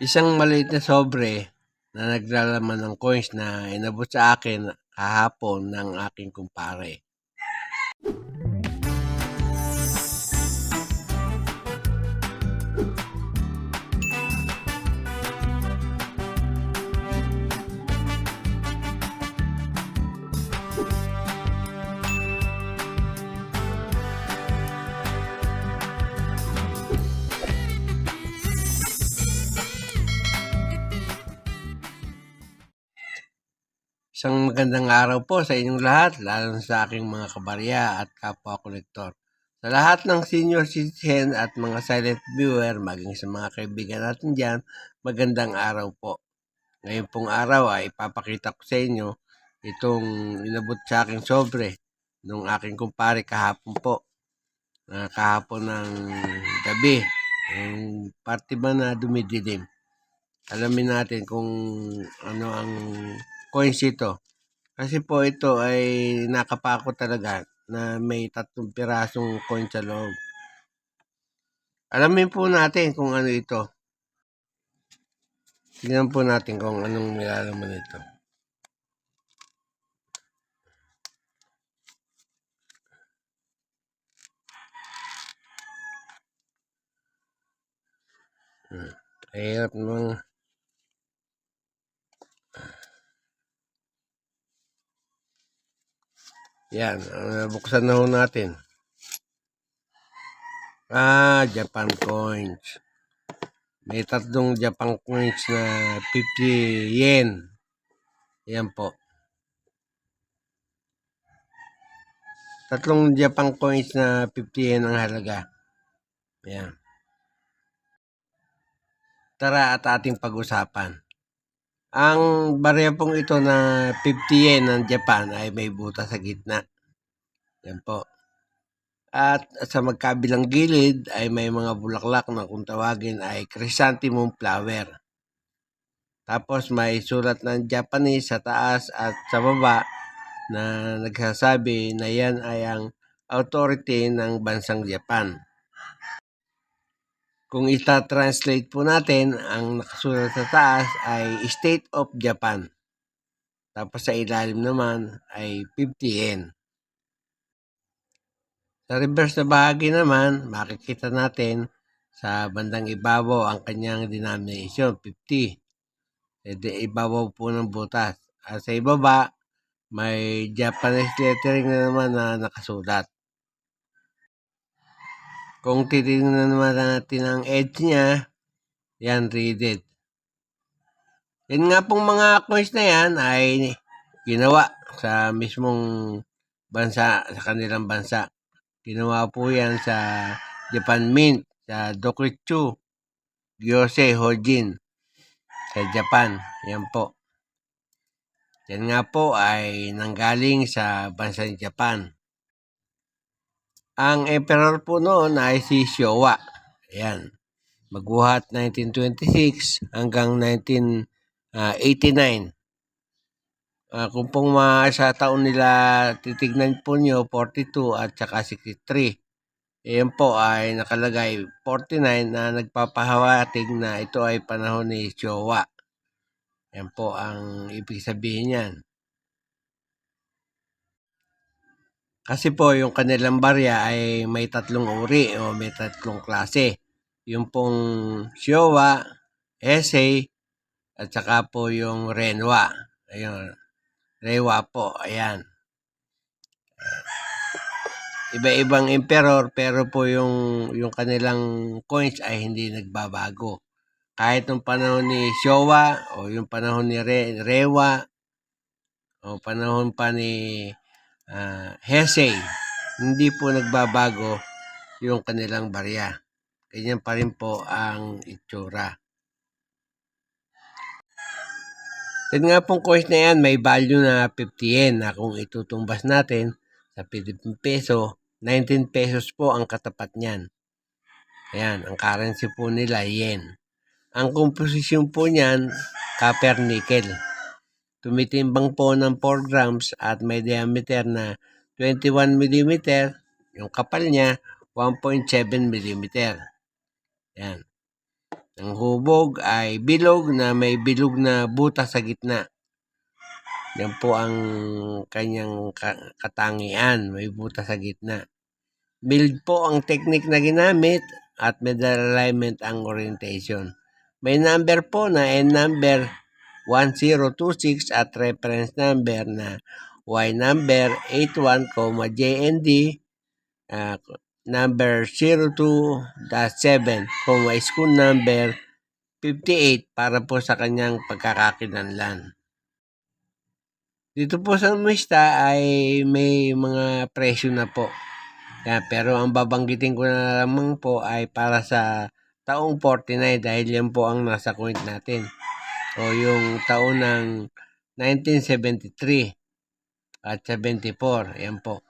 Isang maliit na sobre na naglalaman ng coins na inabot sa akin kahapon ng aking kumpare. Isang magandang araw po sa inyong lahat, lalo na sa aking mga kabarya at kapwa kolektor. Sa lahat ng senior citizen at mga silent viewer, maging sa mga kaibigan natin dyan, magandang araw po. Ngayon pong araw ay ipapakita ko sa inyo itong inabot sa aking sobre nung aking kumpare kahapon po. na kahapon ng gabi. Yung party ba na dumidilim. Alamin natin kung ano ang coins ito. Kasi po ito ay nakapako talaga na may tatlong pirasong coin sa loob. Alamin po natin kung ano ito. Tingnan po natin kung anong nilalaman ito. Hmm. Hirap naman. Yan, uh, buksan na natin. Ah, Japan coins. May tatlong Japan coins na 50 yen. Yan po. Tatlong Japan coins na 50 yen ang halaga. Yan. Tara at ating pag-usapan. Ang barya pong ito na 50 yen ng Japan ay may butas sa gitna. Yan po. At sa magkabilang gilid ay may mga bulaklak na kung tawagin ay chrysanthemum flower. Tapos may sulat ng Japanese sa taas at sa baba na nagsasabi na yan ay ang authority ng bansang Japan. Kung ita-translate po natin, ang nakasulat sa taas ay State of Japan. Tapos sa ilalim naman ay 50 yen. Sa reverse na bahagi naman, makikita natin sa bandang ibabaw ang kanyang denomination, 50. E ibabaw po ng butas. At sa ibaba, may Japanese lettering na naman na nakasulat. Kung titignan naman natin ang edge niya, yan readed. Yan nga pong mga coins na yan ay ginawa sa mismong bansa, sa kanilang bansa. Ginawa po yan sa Japan Mint, sa Dokitsu, Gyosei Hojin, sa Japan. Yan po. Yan nga po ay nanggaling sa bansang Japan. Ang emperor po noon ay si Showa. Ayan. Magbuhat 1926 hanggang 1989. Uh, kung pong mga sa taon nila titignan po nyo, 42 at saka 63. Ayan po ay nakalagay 49 na nagpapahawatig na ito ay panahon ni Showa. Yan po ang ibig sabihin niyan. Kasi po yung kanilang barya ay may tatlong uri o may tatlong klase. Yung pong Showa, Essay, at saka po yung Renwa. Ayun, Rewa po, ayan. Iba-ibang emperor pero po yung yung kanilang coins ay hindi nagbabago. Kahit nung panahon ni Showa o yung panahon ni Re, Rewa o panahon pa ni uh, Hesey, hindi po nagbabago yung kanilang barya. Ganyan pa rin po ang itsura. Yan nga pong coins na yan, may value na 50 yen na kung itutumbas natin sa Philippine peso, 19 pesos po ang katapat niyan. Ayan, ang currency po nila, yen. Ang komposisyon po niyan, copper nickel. Tumitimbang po ng 4 grams at may diameter na 21 mm. Yung kapal niya, 1.7 mm. Yan. Ang hubog ay bilog na may bilog na butas sa gitna. Yan po ang kanyang ka- katangian, may butas sa gitna. Build po ang technique na ginamit at medal alignment ang orientation. May number po na N number 1026 at reference number na Y number 81, JND ah, number 02-7, school number 58 para po sa kanyang pagkakakinanlan. Dito po sa Mista ay may mga presyo na po. Yan, pero ang babanggitin ko na lamang po ay para sa taong 49 dahil yan po ang nasa coin natin. O yung taon ng 1973 at 74. Yan po.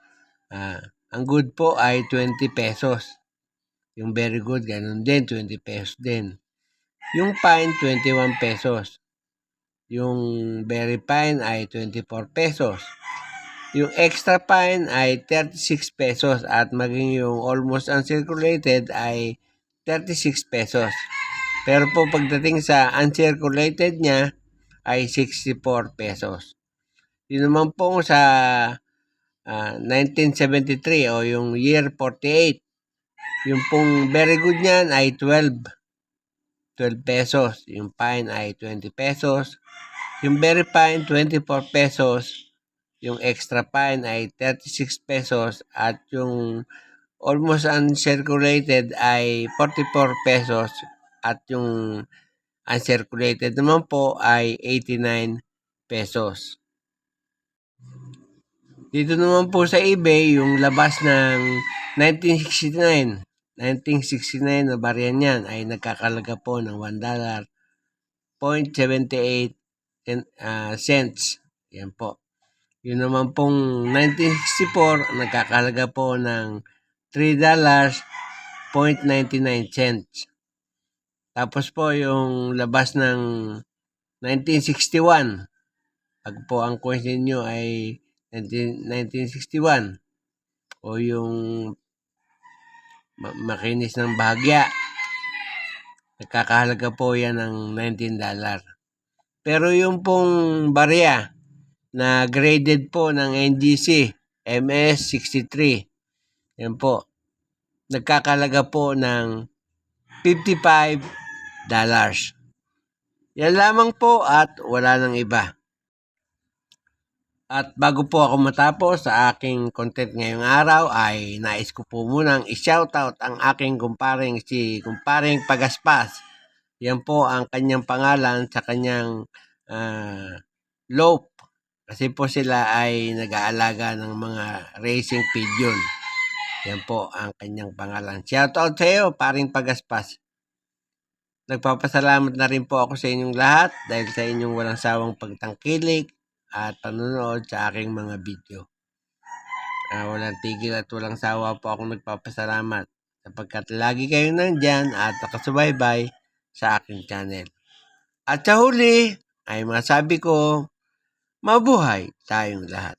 Ah, ang good po ay 20 pesos. Yung very good, ganun din, 20 pesos din. Yung fine, 21 pesos. Yung very fine ay 24 pesos. Yung extra fine ay 36 pesos at maging yung almost uncirculated ay 36 pesos. Pero po pagdating sa uncirculated niya ay 64 pesos. Yun naman po sa ah, 1973 o yung year 48. Yung pong very good niyan ay 12. 12 pesos. Yung fine ay 20 pesos. Yung very fine, 24 pesos. Yung extra fine ay 36 pesos. At yung almost uncirculated ay 44 pesos. At yung uncirculated naman po ay 89 pesos. Dito naman po sa eBay, yung labas ng 1969, 1969 na barya niyan ay nagkakalaga po ng $1.78 uh, cents. Yan po. Yun naman pong 1964, nagkakalaga po ng $3.99 cents. Tapos po yung labas ng 1961, pag po ang question nyo ay 19, 1961 o yung ma- makinis ng bahagya, nagkakahalaga po yan ng 19 dollar. Pero yung pong barya na graded po ng NGC MS63, yan po, nagkakalaga po ng 55 dollars. Yan lamang po at wala nang iba. At bago po ako matapos sa aking content ngayong araw ay nais ko po munang i-shoutout ang aking kumparing si kumparing Pagaspas. Yan po ang kanyang pangalan sa kanyang uh, lope. Kasi po sila ay nag-aalaga ng mga racing pigeon. Yan po ang kanyang pangalan. Shoutout sa iyo, paring Pagaspas. Nagpapasalamat na rin po ako sa inyong lahat dahil sa inyong walang sawang pagtangkilik at panonood sa aking mga video. Uh, walang tigil at walang sawa po akong nagpapasalamat sapagkat lagi kayong nandyan at nakasubaybay sa aking channel. At sa huli ay masabi ko, mabuhay tayong lahat.